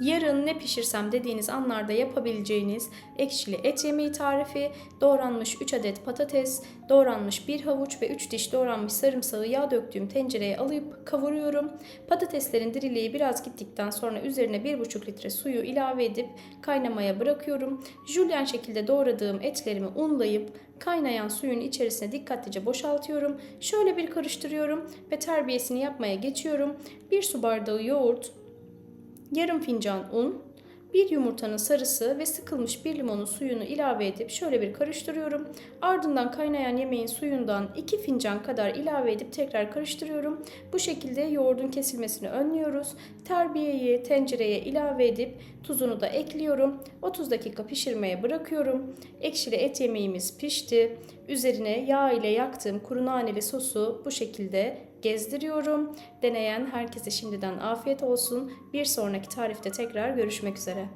Yarın ne pişirsem dediğiniz anlarda yapabileceğiniz ekşili et yemeği tarifi, doğranmış 3 adet patates, doğranmış 1 havuç ve 3 diş doğranmış sarımsağı yağ döktüğüm tencereye alıp kavuruyorum. Patateslerin diriliği biraz gittikten sonra üzerine 1,5 litre suyu ilave edip kaynamaya bırakıyorum. Jülyen şekilde doğradığım etlerimi unlayıp kaynayan suyun içerisine dikkatlice boşaltıyorum. Şöyle bir karıştırıyorum ve terbiyesini yapmaya geçiyorum. 1 su bardağı yoğurt, yarım fincan un, bir yumurtanın sarısı ve sıkılmış bir limonun suyunu ilave edip şöyle bir karıştırıyorum. Ardından kaynayan yemeğin suyundan 2 fincan kadar ilave edip tekrar karıştırıyorum. Bu şekilde yoğurdun kesilmesini önlüyoruz. Terbiyeyi tencereye ilave edip tuzunu da ekliyorum. 30 dakika pişirmeye bırakıyorum. Ekşili et yemeğimiz pişti. Üzerine yağ ile yaktığım kuru naneli sosu bu şekilde gezdiriyorum. Deneyen herkese şimdiden afiyet olsun. Bir sonraki tarifte tekrar görüşmek üzere.